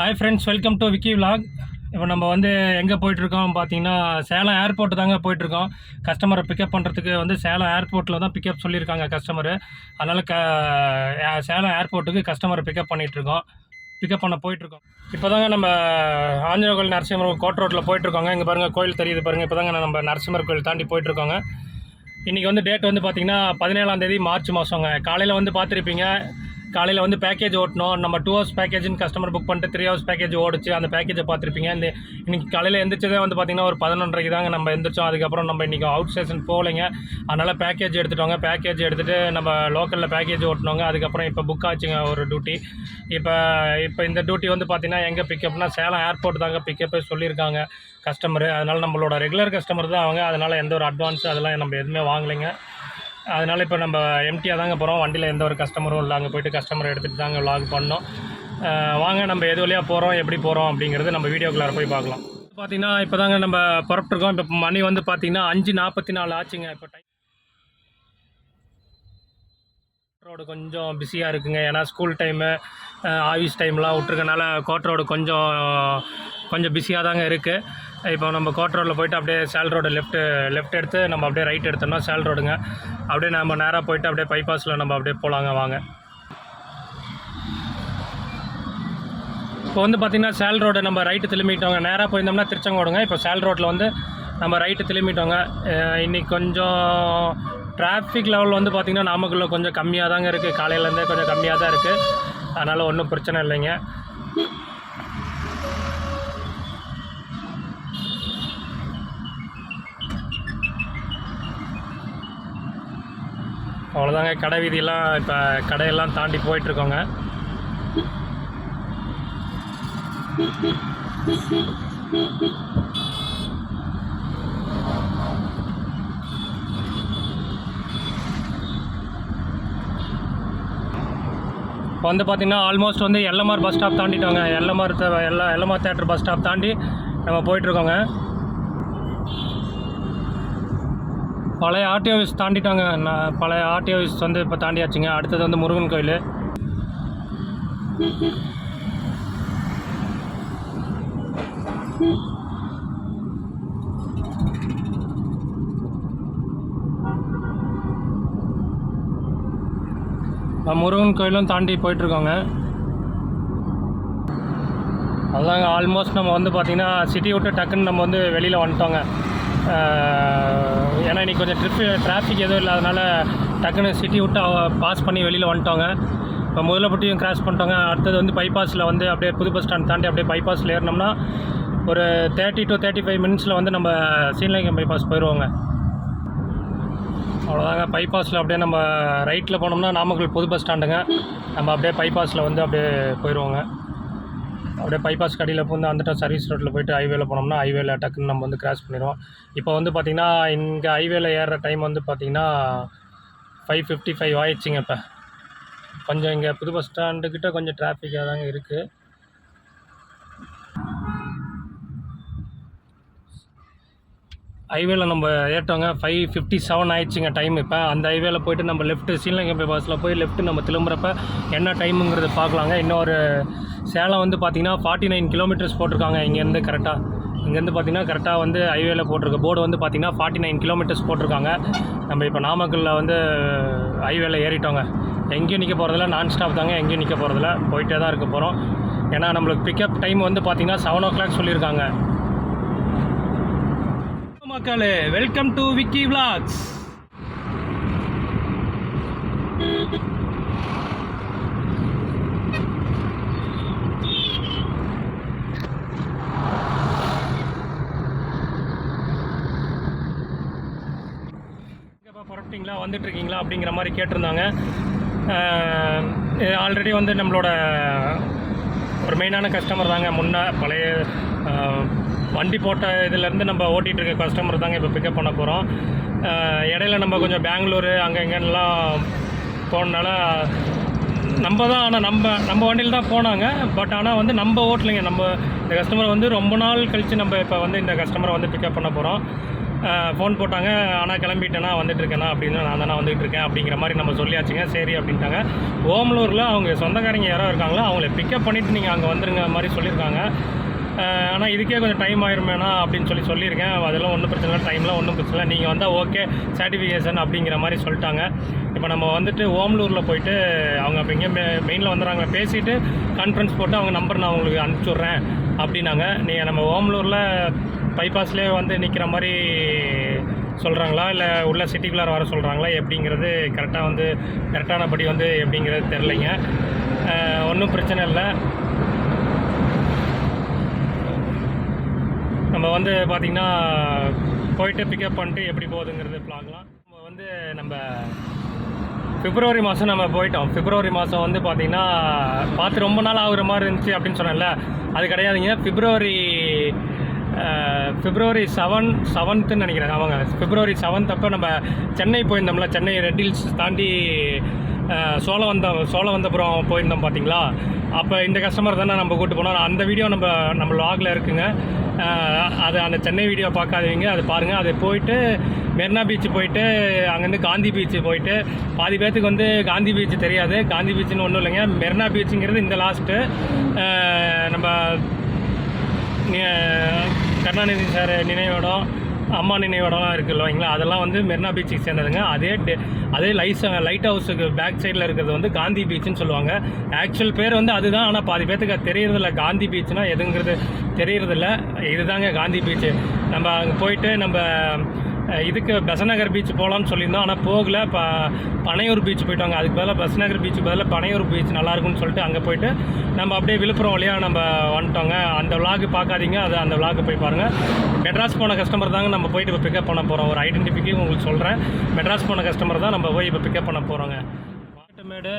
Hi friends welcome to Vicky vlog இப்போ நம்ம வந்து எங்கே போயிட்டுருக்கோம் பார்த்தீங்கன்னா சேலம் ஏர்போர்ட் தாங்க போயிட்டுருக்கோம். கஸ்டமரை பிக்கப் பண்ணுறதுக்கு வந்து சேலம் ஏர்போர்ட்டில் தான் பிக்கப் சொல்லியிருக்காங்க கஸ்டமரு அதனால் க சேலம் ஏர்போர்ட்டுக்கு கஸ்டமரை பிக்கப் பண்ணிகிட்ருக்கோம் பிக்கப் பண்ண போயிட்டுருக்கோம். இப்போ தாங்க நம்ம ஆஞ்சநேயர் கோயில் நரசிம்மர் கோட் ரோட்டில் போயிட்டுருக்கோங்க. இங்கே பாருங்கள் கோயில் தெரியுது பாருங்கள் இப்போ தாங்க நம்ம நரசிம்மர் கோயில் தாண்டி போயிட்டுருக்கோங்க. இன்றைக்கி வந்து டேட் வந்து பார்த்திங்கன்னா பதினேழாம் தேதி மார்ச் மாதங்க காலையில் வந்து பார்த்துருப்பீங்க. காலையில் வந்து பேக்கேஜ் ஓட்டணும். நம்ம டூ ஹவர்ஸ் பேக்கேஜ்னு கஸ்டமர் புக் பண்ணிட்டு த்ரீ ஹவர்ஸ் பேக்கேஜ் ஓடிச்சு. அந்த பேக்கேஜை பார்த்துருப்பீங்க. இந்த இன்னைக்கு காலையில் எந்திரிச்சதே வந்து பார்த்திங்கன்னா ஒரு பதினொன்றரைக்கு தாங்க நம்ம எந்திரிச்சோம். அதுக்கப்புறம் நம்ம இன்றைக்கி அவுட் ஸ்டேஷன் போகலைங்க. அதனால் பேக்கேஜ் எடுத்துட்டோங்க. பேக்கேஜ் எடுத்துகிட்டு நம்ம லோக்கலில் பேக்கேஜ் ஓட்டினோங்க அதுக்கப்புறம் இப்போ புக் ஆச்சுங்க ஒரு டியூட்டி இப்போ இப்போ இந்த டியூட்டி வந்து பார்த்திங்கன்னா எங்கே பிக்கப்னா சேலம் ஏர்போர்ட் தாங்க பிக்கப்பே சொல்லியிருக்காங்க கஸ்டமரு அதனால் நம்மளோட ரெகுலர் கஸ்டமர் தான் அவங்க. அதனால் எந்த ஒரு அட்வான்ஸ் அதெல்லாம் நம்ம எதுவுமே வாங்கலைங்க. அதனால் இப்போ நம்ம எம்டியாக தாங்க போகிறோம் வண்டியில் எந்த ஒரு கஸ்டமரும் இல்லை. அங்கே போயிட்டு கஸ்டமர் எடுத்துகிட்டு தாங்க லாக் பண்ணோம். வாங்க நம்ம எது வழியாக போகிறோம் எப்படி போகிறோம் அப்படிங்கிறது நம்ம வீடியோக்குள்ளார போய் பார்க்கலாம். பார்த்தீங்கன்னா இப்போ தாங்க நம்ம புறப்பட்டுருக்கோம். இப்போ மணி வந்து பார்த்தீங்கன்னா அஞ்சு நாற்பத்தி நாலு ஆச்சுங்க. இப்போ டைம் ரோடு கொஞ்சம் பிஸியாக இருக்குங்க. ஏன்னா ஸ்கூல் டைமு ஆஃபீஸ் டைம்லாம் விட்ருக்கனால கோட் ரோடு கொஞ்சம் கொஞ்சம் பிஸியாக தாங்க இருக்குது இப்போ நம்ம கோட் ரோடில் போயிட்டு அப்படியே சேல் ரோடு லெஃப்ட்டு லெஃப்ட் எடுத்து நம்ம அப்படியே ரைட் எடுத்தோம்னா சேல் ரோடுங்க அப்படியே நம்ம நேராக போயிட்டு அப்படியே பைபாஸில் நம்ம அப்படியே போகலாங்க வாங்க. இப்போ வந்து பார்த்திங்கன்னா சேல் ரோடு நம்ம ரைட்டு திரும்பிட்டோங்க. நேராக போயிருந்தோம்னா திருச்செங்கோடுங்க இப்போ சேல் ரோட்டில் வந்து நம்ம ரைட்டு திரும்பிட்டோங்க. இன்றைக்கி இன்னைக்கு கொஞ்சம் டிராஃபிக் லெவல் வந்து பார்த்திங்கன்னா நாமக்கல்ல கொஞ்சம் கம்மியாக தாங்க இருக்குது காலையிலேருந்தே கொஞ்சம் கம்மியாக தான் இருக்குது அதனால் ஒன்றும் பிரச்சனை இல்லைங்க. அவ்வளோதாங்க கடை வீதியெல்லாம் இப்போ கடையெல்லாம் தாண்டி போயிட்டுருக்கோங்க. இப்போ வந்து பார்த்திங்கன்னா ஆல்மோஸ்ட் வந்து எல்எம்ஆர் பஸ் ஸ்டாப் தாண்டிட்டோங்க. எல்எம்ஆர் எல்லா எல்எம்ஆர் தேட்டர் பஸ் ஸ்டாப் தாண்டி நம்ம போயிட்டுருக்கோங்க. பழைய ஆர்டி ஆஃபீஸ் தாண்டிட்டாங்க. நான் பழைய ஆர்டி ஆஃபீஸ் வந்து இப்போ தாண்டியாச்சுங்க. அடுத்தது வந்து முருகன் கோயில். முருகன் கோயிலும் தாண்டி போயிட்டுருக்கோங்க. அதாங்க ஆல்மோஸ்ட் நம்ம வந்து பார்த்திங்கன்னா சிட்டி விட்டு டக்குன்னு நம்ம வந்து வெளியில் வந்துட்டோங்க. ஏன்னா இன்றைக்கி கொஞ்சம் ட்ரிப்பு டிராஃபிக் எதுவும் இல்லாதனால டக்குன்னு சிட்டி விட்டு பாஸ் பண்ணி வெளியில் வந்துட்டோங்க. இப்போ முதலப்பட்டியும் கிராஸ் பண்ணிட்டோங்க. அடுத்தது வந்து பைபாஸில் வந்து அப்படியே புது பஸ் ஸ்டாண்ட் தாண்டி அப்படியே பைபாஸில் ஏறினோம்னா ஒரு தேர்ட்டி டு தேர்ட்டி ஃபைவ் மினிட்ஸில் வந்து நம்ம சீனலிங்கம் பைபாஸ் போயிடுவோங்க அவ்வளோதாங்க பைபாஸில் அப்படியே நம்ம ரைட்டில் போனோம்னா நாமக்கல் புது பஸ் ஸ்டாண்டுங்க நம்ம அப்படியே பைபாஸில் வந்து அப்படியே போயிடுவோங்க அப்படியே பைபாஸ் கடியில் வந்து வந்துட்டோம் சர்வீஸ் ரோட்டில் போயிட்டு ஹைவேல போனோம்னா ஹைவேல டக்குன்னு நம்ம வந்து கிராஸ் பண்ணிடுவோம். இப்போ வந்து பார்த்திங்கன்னா இங்கே ஹைவேல ஏறுற டைம் வந்து பார்த்திங்கன்னா ஃபைவ் ஃபிஃப்டி ஃபைவ் ஆயிடுச்சிங்க இப்போ. கொஞ்சம் இங்கே புது பஸ் ஸ்டாண்டுக்கிட்ட கொஞ்சம் டிராஃபிக்காக தாங்க இருக்குது ஹைவேல நம்ம ஏற்றோங்க ஃபைவ் ஃபிஃப்டி செவன் ஆயிடுச்சுங்க டைம் இப்போ. அந்த ஹைவேல போயிட்டு நம்ம லெஃப்ட்டு ஸ்ரீலங்கை பஸ்ஸில் போய் லெஃப்ட் நம்ம திரும்புகிறப்ப என்ன டைமுங்கிறத பார்க்கலாங்க. இன்னொரு சேலம் வந்து பார்த்திங்கன்னா ஃபார்ட்டி நைன் கிலோமீட்டர்ஸ் போட்டிருக்காங்க இங்கேருந்து கரெக்டாக இங்கேருந்து பார்த்திங்கன்னா கரெக்டாக வந்து ஹைவேல போட்டிருக்க. போர்டு வந்து பார்த்திங்கன்னா ஃபார்ட்டி நைன் கிலோமீட்டர்ஸ் போட்டிருக்காங்க. நம்ம இப்போ நாமக்கல்லில் வந்து ஹைவேல ஏறிட்டோங்க. எங்கேயும் நிற்க போகிறதில்ல நான் ஸ்டாப் தாங்க. எங்கேயும் நிற்க போகிறதில்ல போயிட்டே தான் இருக்க போகிறோம் ஏன்னா நம்மளுக்கு பிக்கப் டைம் வந்து பார்த்திங்கன்னா செவன் ஓ கிளாக் சொல்லியிருக்காங்க. மக்களே வெல்கம் டு விக்கி விளாக்ஸ் புறப்பட்டீங்களா வந்துட்டு இருக்கீங்களா அப்படிங்கிற மாதிரி கேட்டிருந்தாங்க. ஆல்ரெடி வந்து நம்மளோட ஒரு மெயினான கஸ்டமர் தாங்க. முன்னே பழைய வண்டி போட்ட இதுலேருந்து நம்ம ஓட்டிகிட்டு இருக்க கஸ்டமர் தாங்க இப்போ பிக்கப் பண்ண போகிறோம். இடையில நம்ம கொஞ்சம் பெங்களூர் அங்கே இங்கெல்லாம் போனனால நம்ம தான் ஆனால் நம்ம நம்ம வண்டியில் தான் போனாங்க. பட் ஆனால் வந்து நம்ம ஓட்டலைங்க. நம்ம இந்த கஸ்டமரை வந்து ரொம்ப நாள் கழித்து நம்ம இப்போ வந்து இந்த கஸ்டமரை வந்து பிக்கப் பண்ண போகிறோம். ஃபோன் போட்டாங்க. ஆனால் கிளம்பிட்டேனா வந்துட்டுருக்கேனா அப்படின்னு நான் தானே வந்துகிட்டு இருக்கேன் அப்படிங்கிற மாதிரி நம்ம சொல்லியாச்சுங்க. சரி அப்படின்ட்டாங்க. ஓமலூரில் அவங்க சொந்தக்காரங்க யாரோ இருக்காங்களோ அவங்கள பிக்கப் பண்ணிவிட்டு நீங்கள் அங்கே வந்துருங்க மாதிரி சொல்லியிருக்காங்க. ஆனால் இதுக்கே கொஞ்சம் டைம் ஆயிருமேனா அப்படின்னு சொல்லி சொல்லியிருக்கேன். அதெல்லாம் ஒன்றும் பிரச்சனை இல்லை. டைம்லாம் ஒன்றும் பிரச்சனை இல்லை. நீங்கள் வந்தால் ஓகே சர்டிஃபிகேஷன் அப்படிங்கிற மாதிரி சொல்லிட்டாங்க. இப்போ நம்ம வந்துட்டு ஓமலூரில் போயிட்டு அவங்க அப்போ இங்கே மெ மெயினில் வந்துடுறாங்க பேசிவிட்டு கான்ஃபரன்ஸ் போட்டு அவங்க நம்பர் நான் உங்களுக்கு அனுப்பிச்சி விட்றேன் அப்படின்னாங்க. நீங்கள் நம்ம ஓமலூரில் பைபாஸ்லேயே வந்து நிற்கிற மாதிரி சொல்கிறாங்களா இல்லை உள்ள சிட்டிக்குள்ளார வர சொல்கிறாங்களா எப்படிங்கிறது கரெக்டாக வந்து கரெக்டானபடி வந்து எப்படிங்கிறது தெரிலைங்க ஒன்றும் பிரச்சனை இல்லை நம்ம வந்து பார்த்திங்கன்னா போயிட்டு பிக்கப் பண்ணிட்டு எப்படி போகுதுங்கிறது பிளாக்லாம் நம்ம வந்து நம்ம பிப்ரவரி மாதம் நம்ம போயிட்டோம். பிப்ரவரி மாதம் வந்து பார்த்திங்கன்னா பார்த்து ரொம்ப நாள் ஆகுற மாதிரி இருந்துச்சு அப்படின்னு சொன்னேன்ல. அது கிடையாதுங்க. பிப்ரவரி பிப்ரவரி செவன் செவன்த்துன்னு நினைக்கிறேன். அவங்க பிப்ரவரி செவன்த் அப்போ நம்ம சென்னை போயிருந்தோம்ல. சென்னை ரெட் ஹில்ஸ் தாண்டி சோழவந்தம் சோழவந்தபுரம் போயிருந்தோம் பார்த்தீங்களா? அப்போ இந்த கஸ்டமர் தானே நம்ம கூட்டு போனோம். அந்த வீடியோ நம்ம நம்ம லாகில் இருக்குங்க. அது அந்த சென்னை வீடியோ பார்க்காதவங்க அது பாருங்கள் அது போயிட்டு மெரினா பீச் போயிட்டு அங்கேருந்து காந்தி பீச் போயிட்டு பாதி பேர்த்துக்கு வந்து காந்தி பீச் தெரியாது. காந்தி பீச்னு ஒன்றும் இல்லைங்க. மெரினா பீச்சுங்கிறது இந்த லாஸ்ட்டு நம்ம கருணாநிதி சார் நினைவிடம் அம்மா நினைவிடம்லாம் இருக்குது இல்லைங்களா அதெல்லாம் வந்து மெரினா பீச்சுக்கு சேர்ந்ததுங்க. அதே டே அதே லைஸ் லைட் ஹவுஸுக்கு பேக் சைடில் இருக்கிறது வந்து காந்தி பீச்சுன்னு சொல்லுவாங்க. ஆக்சுவல் பேர் வந்து அதுதான். ஆனால் பாதி பேர்த்துக்கு அது தெரியறதில்ல. காந்தி பீச்னா எதுங்கிறது தெரியறதில்ல. இதுதாங்க காந்தி பீச்சு. நம்ம அங்கே போயிட்டு நம்ம இதுக்கு பெசநகர் பீச் போகலான்னு சொல்லியிருந்தோம் ஆனால் போகல. ப பனையூர் பீச் போயிட்டாங்க. அதுக்கு பதிலாக பெசநகர் பீச் பதிலாக பனையூர் பீச் நல்லாயிருக்கும்னு சொல்லிட்டு அங்கே போயிட்டு நம்ம அப்படியே விழுப்புரம் வழியாக நம்ம வந்துட்டோங்க. அந்த விலாக் பார்க்காதீங்க அது அந்த விலாக் போய் பாருங்கள் மெட்ராஸ் போன கஸ்டமர் தாங்க நம்ம போயிட்டு இப்போ பிக்கப் பண்ண போகிறோம் ஒரு ஐடென்டிஃபிகேஷன் உங்களுக்கு சொல்கிறேன் மெட்ராஸ் போன கஸ்டமர் தான் நம்ம போய் இப்போ பிக்கப் பண்ண போகிறோங்க மேடு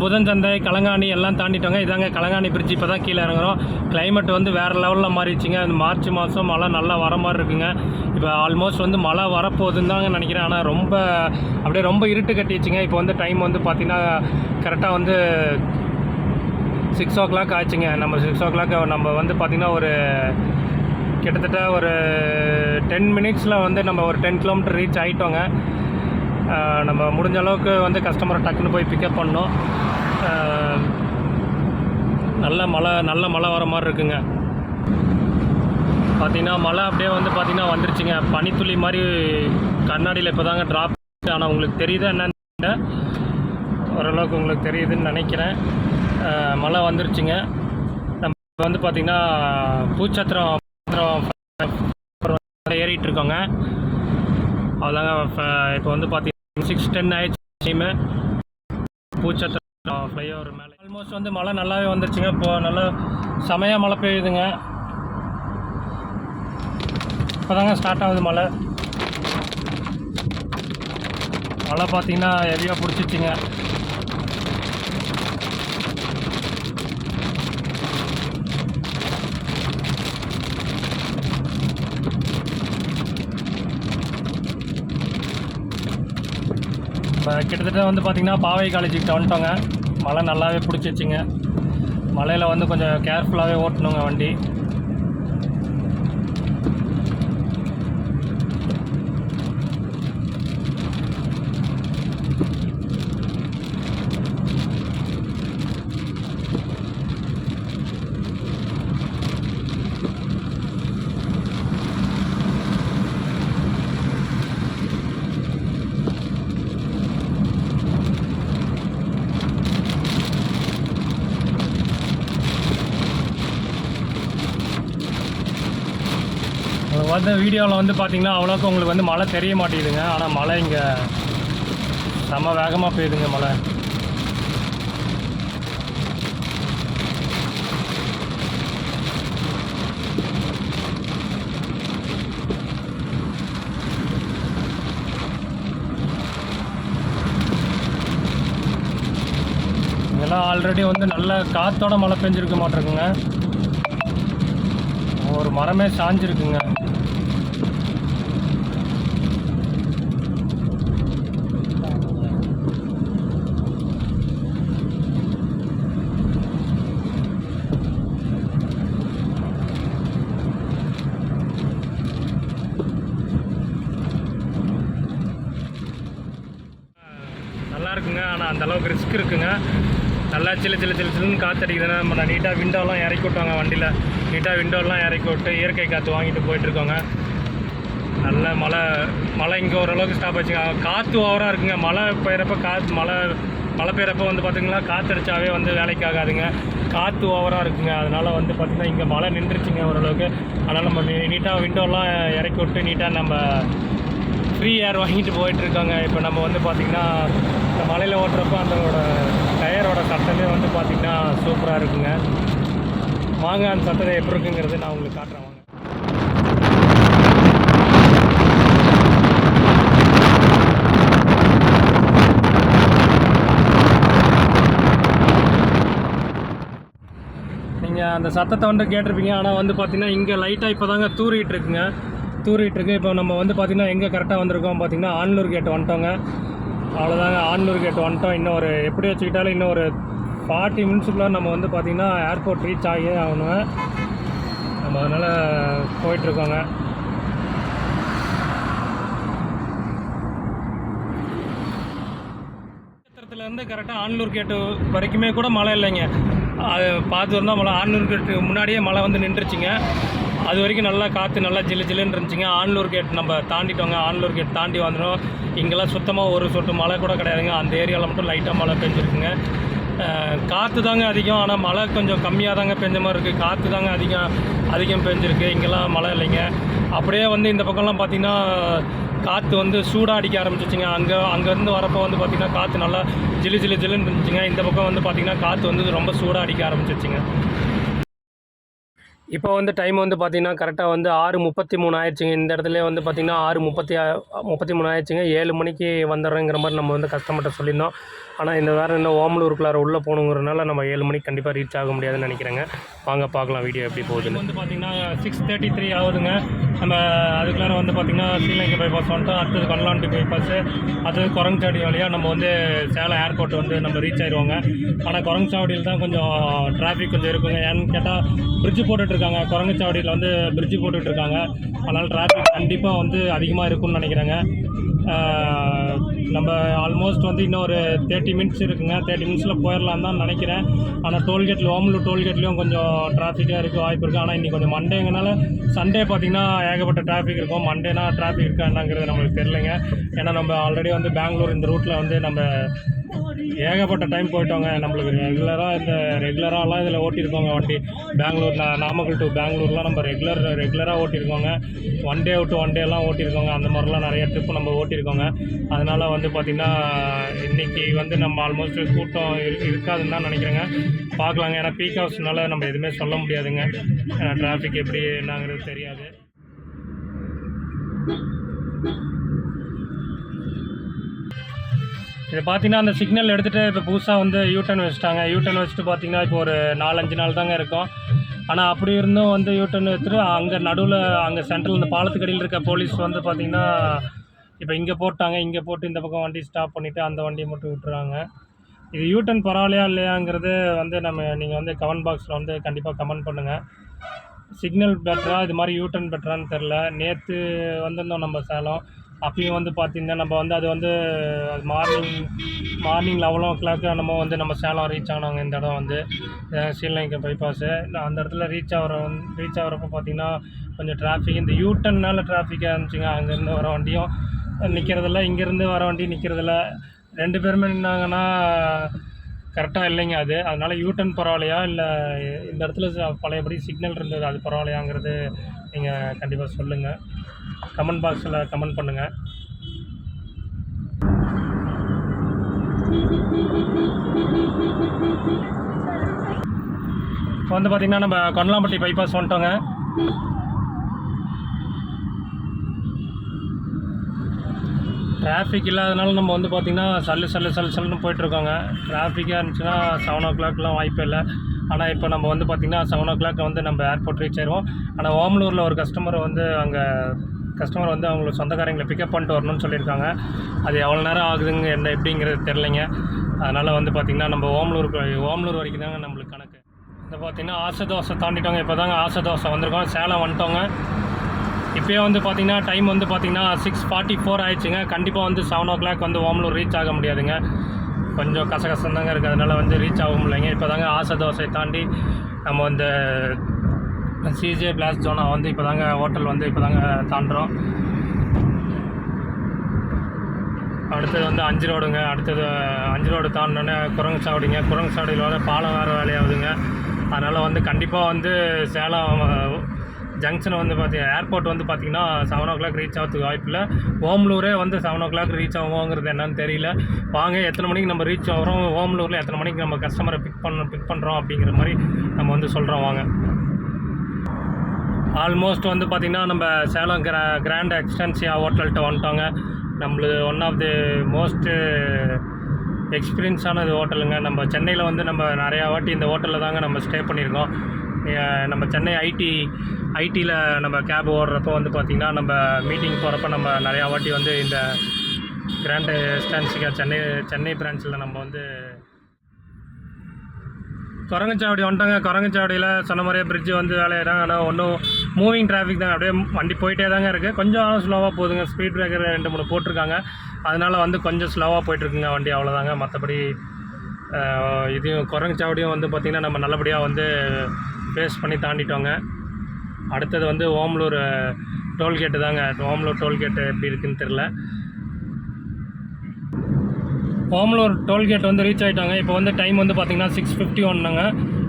புதன் சந்தை கலங்காணி எல்லாம் தாண்டிட்டோங்க. இதாங்க கலங்காணி பிரிட்ஜ் இப்போ தான் கீழே இறங்குறோம். கிளைமேட் வந்து வேறு லெவலில் மாறிடுச்சுங்க. இந்த மார்ச் மாதம் மழை நல்லா வர மாதிரி இருக்குங்க. இப்போ ஆல்மோஸ்ட் வந்து மழை வரப்போகுதுன்னு தாங்க நினைக்கிறேன். ஆனால் ரொம்ப அப்படியே ரொம்ப இருட்டு கட்டிடுச்சுங்க. இப்போ வந்து டைம் வந்து பார்த்திங்கன்னா கரெக்டாக வந்து சிக்ஸ் ஓ கிளாக் ஆச்சுங்க. நம்ம சிக்ஸ் ஓ கிளாக் நம்ம வந்து பார்த்திங்கன்னா ஒரு கிட்டத்தட்ட ஒரு டென் மினிட்ஸில் வந்து நம்ம ஒரு டென் கிலோமீட்டர் ரீச் ஆகிட்டோங்க நம்ம முடிஞ்ச அளவுக்கு வந்து கஸ்டமரை டக்குன்னு போய் பிக்கப் பண்ணோம். நல்ல மழை நல்ல மழை வர மாதிரி இருக்குங்க. பார்த்தீங்கன்னா மழை அப்படியே வந்து பார்த்திங்கன்னா வந்துருச்சுங்க. பனித்துளி மாதிரி கண்ணாடியில் இப்போ தாங்க ட்ராப் ஆனால் உங்களுக்கு தெரியுதா என்னன்னு தெரியல. ஓரளவுக்கு உங்களுக்கு தெரியுதுன்னு நினைக்கிறேன். மழை வந்துருச்சுங்க. நம்ம வந்து பார்த்திங்கன்னா பூச்சத்திரம் ஏறிட்டு இருக்கோங்க. அதுதாங்க இப்போ வந்து பார்த்தீங்கன்னா சிக்ஸ் டென் ஆயிடுச்சு டைமு பூச்சத்திரம் ஃப்ளைஓவர் மேலே. ஆல்மோஸ்ட் வந்து மழை நல்லாவே வந்துருச்சுங்க. இப்போ நல்லா செமையாக மழை பெய்யுதுங்க. இப்போதாங்க ஸ்டார்ட் ஆகுது மழை. மழை பார்த்தீங்கன்னா ஹெவியாக பிடிச்சிச்சிங்க இப்போ கிட்டத்தட்ட வந்து பார்த்திங்கன்னா பாவை காலேஜுக்கிட்ட வந்துட்டோங்க. மழை நல்லாவே பிடிச்சிச்சிங்க. மழையில் வந்து கொஞ்சம் கேர்ஃபுல்லாகவே ஓட்டணுங்க வண்டி உங்களுக்கு வந்து வீடியோவில் வந்து பார்த்தீங்கன்னா அவ்வளோக்கு உங்களுக்கு வந்து மழை தெரிய மாட்டேங்குதுங்க. ஆனால் மழை இங்கே செம்ம வேகமாக பெய்யுதுங்க மழை. இதெல்லாம் ஆல்ரெடி வந்து நல்ல காத்தோட மழை பெஞ்சிருக்க மாட்டிருக்குங்க. ஒரு மரமே சாஞ்சிருக்குங்க. ஆனால் அந்தளவுக்கு ரிஸ்க் இருக்குங்க. நல்லா சில்லு சில்லு சில்லு சில்லுன்னு காற்றடிக்குதுன்னா நம்ம நீட்டாக விண்டோலாம் இறக்கி விட்டாங்க வண்டியில். நீட்டாக விண்டோலாம் இறக்கி விட்டு இயற்கை காற்று வாங்கிட்டு போயிட்டுருக்கோங்க. நல்ல மழை மழை இங்கே ஓரளவுக்கு ஸ்டாப் ஆச்சுங்க. காற்று ஓவராக இருக்குங்க. மழை பெய்கிறப்ப காற்று மழை மழை பெய்கிறப்ப வந்து பார்த்திங்கன்னா காற்றடிச்சாவே வந்து வேலைக்கு ஆகாதுங்க. காற்று ஓவராக இருக்குங்க. அதனால் வந்து பார்த்திங்கன்னா இங்கே மழை நின்றுச்சுங்க ஓரளவுக்கு. அதனால் நம்ம நீட்டாக விண்டோலாம் இறக்கி விட்டு நீட்டாக நம்ம ஃப்ரீ ஏர் வாங்கிட்டு போயிட்டுருக்காங்க. இப்போ நம்ம வந்து பார்த்திங்கன்னா இந்த மலையில் ஓட்டுறப்ப அதோட டயரோட சத்தமே வந்து பார்த்திங்கன்னா சூப்பராக இருக்குங்க. வாங்க அந்த சத்தத்தை எப்படி இருக்குங்கிறது நான் உங்களுக்கு காட்டுறேன். வாங்க. நீங்கள் அந்த சத்தத்தை வந்து கேட்டிருப்பீங்க. ஆனால் வந்து பார்த்தீங்கன்னா இங்கே லைட்டாக இப்போ தாங்க தூறிட்டு இருக்குங்க. தூறிட்டுருக்கு இப்போ நம்ம வந்து பார்த்திங்கன்னா எங்கே கரெக்டாக வந்திருக்கோம் பார்த்தீங்கன்னா ஆன்லூர் கேட் வந்துட்டோங்க. அவ்வளோதாங்க ஆன்லூர் கேட் வந்துட்டோம். இன்னும் ஒரு எப்படி வச்சுக்கிட்டாலும் இன்னும் ஒரு ஃபார்ட்டி மினிட்ஸுக்குள்ளே நம்ம வந்து பார்த்திங்கன்னா ஏர்போர்ட் ரீச் ஆகியே ஆகணுங்க. நம்ம அதனால் போயிட்டுருக்கோங்க இருந்து கரெக்டாக ஆன்லூர் கேட்டு வரைக்குமே கூட மழை இல்லைங்க. அது பார்த்து வந்தால் மழை ஆன்லூர் கேட்டு முன்னாடியே மழை வந்து நின்றுச்சுங்க. அது வரைக்கும் நல்லா காற்று நல்லா ஜில்லு ஜில்லுன்னு இருந்துச்சுங்க. ஆன்லூர் கேட் நம்ம தாண்டிட்டோங்க. ஆன்லூர் கேட் தாண்டி வந்துடும் இங்கெல்லாம் சுத்தமாக ஒரு சொட்டு மழை கூட கிடையாதுங்க. அந்த ஏரியாவில் மட்டும் லைட்டாக மழை பெஞ்சிருக்குங்க. காற்று தாங்க அதிகம். ஆனால் மழை கொஞ்சம் கம்மியாக தாங்க பெஞ்ச மாதிரி இருக்குது காற்று தாங்க அதிகம் அதிகம் பெஞ்சிருக்கு. இங்கெல்லாம் மழை இல்லைங்க. அப்படியே வந்து இந்த பக்கம்லாம் பார்த்திங்கன்னா காற்று வந்து சூடாக அடிக்க ஆரம்பிச்சிச்சுங்க. அங்கே அங்கேருந்து வரப்போ வந்து பார்த்திங்கன்னா காற்று நல்லா ஜிலு ஜிலு ஜிலுன்னு இருந்துச்சுங்க. இந்த பக்கம் வந்து பார்த்திங்கன்னா காற்று வந்து ரொம்ப சூடாக அடிக்க ஆரம்பிச்சிச்சுங்க. இப்போ வந்து டைம் வந்து பார்த்திங்கன்னா கரெக்டாக வந்து ஆறு முப்பத்தி மூணு ஆயிடுச்சுங்க. இந்த இடத்துல வந்து பார்த்திங்கன்னா ஆறு முப்பத்தி ஆ- முப்பத்தி மூணு ஆயிடுச்சுங்க. ஏழு மணிக்கு வந்துடுறேங்கிற மாதிரி நம்ம வந்து கஸ்டமர்கிட்ட சொல்லியிருந்தோம். ஆனால் இந்த வேறு இன்னும் ஓமலூருக்குள்ளார உள்ளே போகணுங்கிறனால நம்ம ஏழு மணிக்கு கண்டிப்பாக ரீச் ஆக முடியாதுன்னு நினைக்கிறேங்க. வாங்க பார்க்கலாம் வீடியோ எப்படி போகுதுன்னு. வந்து பார்த்திங்கன்னா சிக்ஸ் தேர்ட்டி த்ரீ ஆகுதுங்க. நம்ம அதுக்குள்ளார வந்து பார்த்திங்கன்னா ஸ்ரீலங்கா பைபாஸ் வந்துட்டோம். அடுத்தது கொல்லாண்டி பைபாஸு அடுத்தது குரங்சாவடி வழியாக நம்ம வந்து சேலம் ஏர்போர்ட் வந்து நம்ம ரீச் ஆயிடுவோங்க ஆனால் குரங்சாவடியில் தான் கொஞ்சம் டிராஃபிக் கொஞ்சம் இருக்குங்க. ஏன்னு கேட்டால் பிரிட்ஜ் போட்டுட்ருக்காங்க குரங்குச்சாவடியில் வந்து பிரிட்ஜ் போட்டுட்ருக்காங்க. அதனால் டிராஃபிக் கண்டிப்பாக வந்து அதிகமாக இருக்கும்னு நினைக்கிறேங்க. நம்ம ஆல்மோஸ்ட் வந்து இன்னும் ஒரு தேர்ட்டி மினிட்ஸ் இருக்குங்க தேர்ட்டி மினிட்ஸில் போயிடலாம் தான் நினைக்கிறேன். ஆனால் டோல்கேட்டில் ஓமலூர் டோல்கேட்லேயும் கொஞ்சம் டிராஃபிக்காக இருக்க வாய்ப்பு இருக்குது ஆனால் இன்றைக்கி கொஞ்சம் மண்டேங்கனால சண்டே பார்த்திங்கன்னா ஏகப்பட்ட டிராஃபிக் இருக்கும். மண்டேனா டிராஃபிக் இருக்கா என்னங்கிறது நம்மளுக்கு தெரிலங்க ஏன்னா நம்ம ஆல்ரெடி வந்து பெங்களூர் இந்த ரூட்டில் வந்து நம்ம ஏகப்பட்ட டைம் போயிட்டோங்க. நம்மளுக்கு ரெகுலராக இந்த ரெகுலராகலாம் இதில் ஓட்டியிருக்கோங்க வண்டி. பெங்களூர் நாமக்கல் டு பெங்களூர்லாம் நம்ம ரெகுலர் ரெகுலராக ஓட்டியிருக்கோங்க. ஒன் டே டு ஒன் டேலாம் ஓட்டியிருக்கோங்க. அந்த மாதிரிலாம் நிறைய ட்ரிப்பு நம்ம ஓட்டியிருக்கோங்க. அதனால் வந்து பார்த்திங்கன்னா இன்றைக்கி வந்து நம்ம ஆல்மோஸ்ட் கூட்டம் இரு- இருக்காதுன்னு தான் நினைக்கிறேங்க. பார்க்கலாங்க. ஏன்னா பீக் ஹவுஸ்னால நம்ம எதுவுமே சொல்ல முடியாதுங்க. ஏன்னா டிராஃபிக் எப்படி என்னங்கிறது தெரியாது. இது பார்த்தீங்கன்னா அந்த சிக்னல் எடுத்துகிட்டு இப்போ புதுசாக வந்து யூட்டன் வச்சுட்டாங்க. யூட்டன் வச்சுட்டு பார்த்தீங்கன்னா இப்போ ஒரு நாலஞ்சு நாள் தாங்க இருக்கும். ஆனால் அப்படி இருந்தும் வந்து யூட்டன் எடுத்துட்டு அங்கே நடுவில் அங்கே சென்ட்ரல் இந்த பாலத்துக்கு அடியில் இருக்க போலீஸ் வந்து பார்த்தீங்கன்னா இப்போ இங்கே போட்டாங்க. இங்கே போட்டு இந்த பக்கம் வண்டி ஸ்டாப் பண்ணிவிட்டு அந்த வண்டியை மட்டும் விட்டுறாங்க. இது யூட்டன் பரவாயில்லையா இல்லையாங்கிறது வந்து நம்ம நீங்கள் வந்து கமெண்ட் பாக்ஸில் வந்து கண்டிப்பாக கமெண்ட் பண்ணுங்கள் சிக்னல் பெட்டரா இது மாதிரி யூட்டன் பெட்டரான்னு தெரில நேற்று வந்திருந்தோம் நம்ம சேலம். அப்பயும் வந்து பார்த்திங்கன்னா நம்ம வந்து அது வந்து morning morning eleven o'clock நம்ம வந்து நம்ம சேலம் ரீச் ஆனோங்க இந்த இடம் வந்து அஹ் ஸ்ரீலங்கா பைபாஸு அந்த இடத்துல ரீச் ஆகிற ரீச் ஆகிறப்ப பார்த்திங்கன்னா கொஞ்சம் டிராஃபிக் இந்த யூட்டன்னால டிராஃபிக்காக இருந்துச்சுங்க அங்கேருந்து வர வண்டியும் நிற்கிறதில்ல இங்கேருந்து வர வண்டி நிற்கிறதில்ல ரெண்டு பேருமே நின்னாங்கன்னா கரெக்டாக இல்லைங்க அது. அதனால் யூட்டன் பரவாயில்லையா? இல்லை இந்த இடத்துல ச- பழையபடி சிக்னல் இருந்தது அது பரவாயில்லையாங்கிறது நீங்கள் கண்டிப்பாக சொல்லுங்கள் கமெண்ட் பாக்ஸில் கமெண்ட் பண்ணுங்கள் இப்போ வந்து பார்த்திங்கன்னா நம்ம கொண்டலாம்பட்டி பைபாஸ் வந்துட்டோங்க. டிராஃபிக் இல்லாதனால நம்ம வந்து பார்த்திங்கன்னா சல்லு சல்லு சல்லு சல்லுன்னு போயிட்டுருக்கோங்க டிராஃபிக்காக இருந்துச்சுன்னா செவன் ஓ கிளாக்லாம் வாய்ப்பே இல்லை. ஆனால் இப்போ நம்ம வந்து பார்த்திங்கன்னா செவன் ஓ கிளாக் வந்து நம்ம ஏர்போர்ட் ரீச் ஆயிடுவோம் ஆனால் ஓமலூரில் ஒரு கஸ்டமர் வந்து அங்கே கஸ்டமர் வந்து அவங்கள சொந்தக்காரங்களை பிக்கப் பண்ணிட்டு வரணும்னு சொல்லியிருக்காங்க. அது எவ்வளோ நேரம் ஆகுதுங்க என்ன எப்படிங்கிறது தெரிலங்க அதனால் வந்து பார்த்திங்கன்னா நம்ம ஓமலூருக்கு ஓமலூர் வரைக்கும் தாங்க நம்மளுக்கு கணக்கு. இந்த பார்த்திங்கன்னா ஆசை தோசை தாண்டிட்டோங்க. இப்போ தாங்க ஆசை தோசை வந்திருக்கோம். சேலம் வந்துட்டோங்க. இப்போயே வந்து பார்த்தீங்கன்னா டைம் வந்து பார்த்தீங்கன்னா சிக்ஸ் ஃபார்ட்டி ஃபோர் ஆயிடுச்சுங்க. கண்டிப்பாக வந்து செவன் ஓ கிளாக் வந்து ஓமலூர் ரீச் ஆக முடியாதுங்க. கொஞ்சம் கசகசம் தாங்க இருக்குது அதனால் வந்து ரீச் ஆக முடியலைங்க. இப்போ தாங்க ஆசை தோசை தாண்டி நம்ம இந்த சிஜே பிளாஸ் ஜோனா வந்து இப்போ தாங்க ஹோட்டல் வந்து இப்போ தாங்க தாண்டுறோம். அடுத்தது வந்து அஞ்சு ரோடுங்க. அடுத்தது அஞ்சு ரோடு தாண்டினோடனே குரங்கு சாவடிங்க. குரங்கு சாவடியில் வர பாலம் வேறு வேலையாகுதுங்க. அதனால் வந்து கண்டிப்பாக வந்து சேலம் ஜங்ஷன் வந்து பார்த்தீங்கன்னா ஏர்போர்ட் வந்து பார்த்திங்கன்னா செவன் ஓ கிளாக் ரீச் ஆகிறதுக்கு வாய்ப்பு இல்லை. ஓம்லூரே வந்து செவன் ஓ கிளாக் ரீச் ஆகுங்கிறது என்னன்னு தெரியல. வாங்க எத்தனை மணிக்கு நம்ம ரீச் ஆகிறோம்? ஓம்லூரில் எத்தனை மணிக்கு நம்ம கஸ்டமரை பிக் பண்ண பிக் பண்ணுறோம் அப்படிங்கிற மாதிரி நம்ம வந்து சொல்கிறோம் வாங்க. ஆல்மோஸ்ட் வந்து பார்த்திங்கன்னா நம்ம சேலம் கிரா கிராண்ட் எக்ஸ்டென்சியா ஹோட்டல்கிட்ட வந்துட்டோங்க. நம்மளது ஒன் ஆஃப் தி மோஸ்ட்டு எக்ஸ்பீரியன்ஸான இது ஹோட்டலுங்க நம்ம சென்னையில் வந்து நம்ம நிறையா வாட்டி இந்த ஹோட்டலில் தாங்க நம்ம ஸ்டே பண்ணியிருக்கோம். நம்ம சென்னை ஐடி ஐடியில் நம்ம கேப் ஓடுறப்போ வந்து பார்த்திங்கன்னா நம்ம மீட்டிங் போகிறப்ப நம்ம நிறையா வாட்டி வந்து இந்த கிராண்ட் ஸ்டான்ஸிக்கா சென்னை சென்னை பிரான்ச்சில் நம்ம வந்து குரங்கச்சாவடி வந்துட்டாங்க. குரங்கச்சாவடியில் சொன்ன மாதிரியே பிரிட்ஜ் வந்து வேலையிடாங்க ஆனால் ஒன்றும் மூவிங் டிராஃபிக் தான். அப்படியே வண்டி போயிட்டே தாங்க இருக்குது கொஞ்சம் ஸ்லோவாக போகுதுங்க. ஸ்பீட் பிரேக்கர் ரெண்டு மூணு போட்டிருக்காங்க. அதனால் வந்து கொஞ்சம் ஸ்லோவாக போயிட்டுருக்குங்க வண்டி. அவ்வளோதாங்க மற்றபடி இதையும் குரங்கச்சாவடியும் வந்து பார்த்திங்கன்னா நம்ம நல்லபடியாக வந்து ஃபேஸ் பண்ணி தாண்டிட்டோங்க. அடுத்தது வந்து ஓமலூர் டோல்கேட்டு தாங்க. ஓமலூர் டோல்கேட்டு எப்படி இருக்குன்னு தெரில ஓமலூர் டோல்கேட் வந்து ரீச் ஆகிட்டாங்க இப்போ வந்து டைம் வந்து பார்த்திங்கன்னா சிக்ஸ் ஃபிஃப்டி ஒன்றுங்க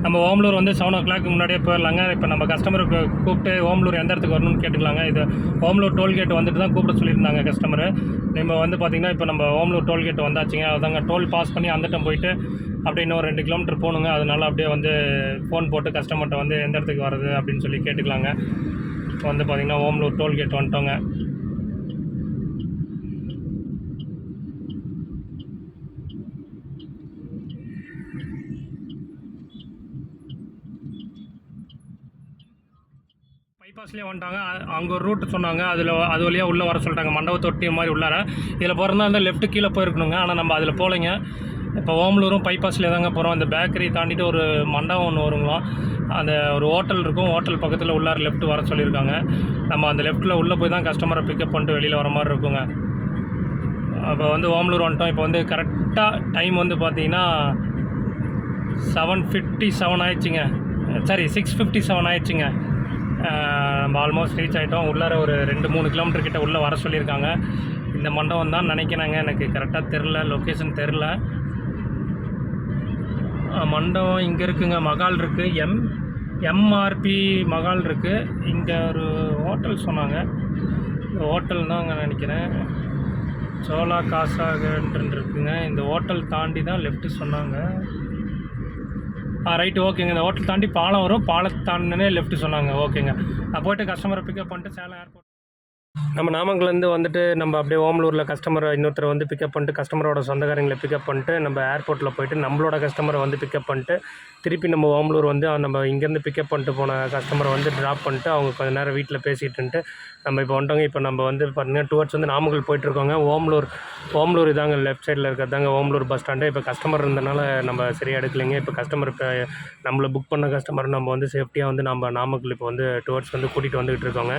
நம்ம ஓமலூர் வந்து செவன் ஓ கிளாக் முன்னாடியே போயிடலாங்க இப்போ நம்ம கஸ்டமருக்கு கூப்பிட்டு ஓமலூர் எந்த இடத்துக்கு வரணும்னு கேட்டுக்கலாங்க. இது ஓமலூர் டோல்கேட் வந்துட்டு தான் கூப்பிட சொல்லியிருந்தாங்க கஸ்டமர் நம்ம வந்து பார்த்திங்கன்னா இப்போ நம்ம ஓமலூர் டோல்கேட் வந்தாச்சுங்க. அதாங்க டோல் பாஸ் பண்ணி அந்த போயிட்டு அப்படியே இன்னும் ஒரு ரெண்டு கிலோமீட்டர் போகணுங்க. அதனால அப்படியே வந்து ஃபோன் போட்டு கஸ்டமர்கிட்ட வந்து எந்த இடத்துக்கு வர்றது அப்படின்னு சொல்லி கேட்டுக்கலாங்க. இப்போ வந்து பார்த்திங்கன்னா ஓம்லூர் டோல்கேட் வந்துட்டோங்க. பைபாஸ்லேயே வந்துட்டாங்க. அங்கே ஒரு ரூட் சொன்னாங்க. அதில் அது வழியாக உள்ளே வர சொல்லிட்டாங்க. மண்டபத்தொட்டி மாதிரி உள்ளார. இதில் போகிறதா இருந்தால் லெஃப்ட்டு கீழே போயிருக்கணுங்க. ஆனால் நம்ம அதில் போகலைங்க. இப்போ ஓமலூரும் பைபாஸ்லேயே தாங்க போகிறோம் அந்த பேக்கரி தாண்டிட்டு ஒரு மண்டபம் ஒன்று வருங்களாம். அந்த ஒரு ஹோட்டல் இருக்கும். ஹோட்டல் பக்கத்தில் உள்ளார லெஃப்ட் வர சொல்லியிருக்காங்க. நம்ம அந்த லெஃப்ட்டில் உள்ளே போய் தான் கஸ்டமரை பிக்கப் பண்ணிட்டு வெளியில் வர மாதிரி இருக்குங்க. அப்போ வந்து ஓமலூர் வந்துட்டோம். இப்போ வந்து கரெக்டாக டைம் வந்து பார்த்தீங்கன்னா செவன் ஃபிஃப்டி செவன் ஆயிடுச்சுங்க. சாரி சிக்ஸ் ஃபிஃப்டி செவன் ஆயிடுச்சுங்க நம்ம ஆல்மோஸ்ட் ரீச் ஆகிட்டோம் உள்ளார ஒரு ரெண்டு மூணு கிலோமீட்டர் கிட்ட உள்ளே வர சொல்லியிருக்காங்க. இந்த மண்டபம் தான் நினைக்கிறேங்க. எனக்கு கரெக்டாக தெரில லொக்கேஷன் தெரில மண்டபம் இங்கே இருக்குங்க மகால் இருக்குது எம் எம்ஆர்பி மகால் இருக்குது இங்கே ஒரு ஹோட்டல் சொன்னாங்க. ஹோட்டல் தான் அங்கே நினைக்கிறேன். சோலா காசாகன்ட்டு இருக்குங்க. இந்த ஹோட்டல் தாண்டி தான் லெஃப்ட்டு சொன்னாங்க. ஆ ரைட்டு ஓகேங்க இந்த ஹோட்டல் தாண்டி பாலம் வரும். பாலத்தை தாண்டினே சொன்னாங்க. ஓகேங்க நான் போய்ட்டு கஸ்டமரை பிக்கப் பண்ணிட்டு சேலம் ஏர்போர்ட் நம்ம நாமக்கல்லேருந்து வந்துட்டு நம்ம அப்படியே ஓமலூரில் கஸ்டமரை இன்னொருத்தரை வந்து பிக்கப் பண்ணிட்டு கஸ்டமரோட சொந்தக்காரங்களை பிக்கப் பண்ணிட்டு நம்ம ஏர்போர்ட்டில் போயிட்டு நம்மளோட கஸ்டமரை வந்து பிக்கப் பண்ணிட்டு திருப்பி நம்ம ஓமலூர் வந்து நம்ம இங்கேருந்து பிக்கப் பண்ணிட்டு போன கஸ்டமரை வந்து ட்ராப் பண்ணிட்டு அவங்க கொஞ்ச நேரம் வீட்டில் பேசிட்டுன்ட்டு நம்ம இப்போ வந்துட்டவங்க இப்போ நம்ம வந்து பார்த்தீங்கன்னா டுவர்ட்ஸ் வந்து நாமக்கல் போயிட்டுருக்கோங்க. ஓமலூர் ஓமலூர் இதாங்க லெஃப்ட் சைடில் இருக்கிறதாங்க ஓமலூர் பஸ் ஸ்டாண்டு இப்போ கஸ்டமர் இருந்தனால நம்ம சரியாக எடுக்கலைங்க. இப்போ கஸ்டமர் இப்போ நம்மளை புக் பண்ண கஸ்டமர் நம்ம வந்து சேஃப்டியாக வந்து நம்ம நாமக்கல் இப்போ வந்து டுவர்ட்ஸ் வந்து கூட்டிகிட்டு வந்துகிட்டு இருக்கோங்க.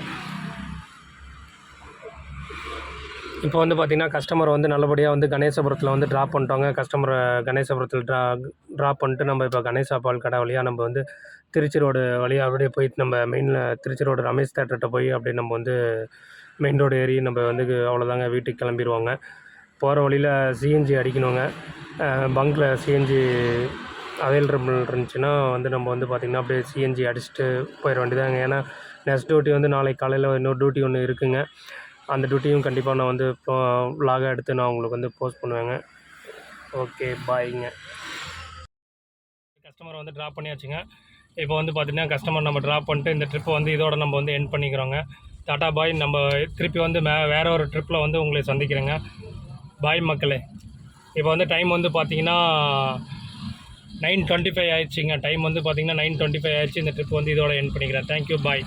இப்போ வந்து பார்த்திங்கன்னா கஸ்டமர் வந்து நல்லபடியாக வந்து கணேசபுரத்தில் வந்து ட்ராப் பண்ணிட்டோங்க. கஸ்டமரை கணேசபுரத்தில் ட்ரா ட்ராப் பண்ணிட்டு நம்ம இப்போ கணேசா பால் கடை வழியாக நம்ம வந்து திருச்சி ரோடு வழியாக அப்படியே போயிட்டு நம்ம மெயினில் திருச்சி ரோடு ரமேஷ் தேட்டர்கிட்ட போய் அப்படியே நம்ம வந்து மெயின் ரோடு ஏறி நம்ம வந்து அவ்வளோதாங்க வீட்டுக்கு கிளம்பிடுவாங்க போகிற வழியில் சிஎன்ஜி அடிக்கணுங்க. பங்கில் சிஎன்ஜி அவைலபிள் இருந்துச்சுன்னா வந்து நம்ம வந்து பார்த்திங்கன்னா அப்படியே சிஎன்ஜி அடிச்சுட்டு போயிட வேண்டியதாங்க. ஏன்னா நெக்ஸ்ட் டியூட்டி வந்து நாளைக்கு காலையில் இன்னொரு டியூட்டி ஒன்று இருக்குங்க. அந்த டியூட்டியும் கண்டிப்பாக நான் வந்து இப்போ எடுத்து நான் உங்களுக்கு வந்து போஸ்ட் பண்ணுவேங்க. ஓகே பாய்ங்க கஸ்டமரை வந்து ட்ராப் பண்ணியாச்சுங்க. இப்போ வந்து பார்த்தீங்கன்னா கஸ்டமர் நம்ம ட்ராப் பண்ணிட்டு இந்த ட்ரிப்பை வந்து இதோட நம்ம வந்து எண்ட் பண்ணிக்கிறோங்க. டாட்டா பாய் நம்ம திருப்பி வந்து மே வேறு ஒரு ட்ரிப்பில் வந்து உங்களை சந்திக்கிறேங்க. பாய் மக்களே. இப்போ வந்து டைம் வந்து பார்த்தீங்கன்னா நைன் டுவெண்ட்டி ஃபைவ் ஆயிடுச்சுங்க. டைம் வந்து பார்த்தீங்கன்னா நைன் டுவெண்ட்டி ஃபைவ் ஆயிடுச்சு. இந்த ட்ரிப் வந்து இதோட எண்ட் பண்ணிக்கிறேன். Thank you bye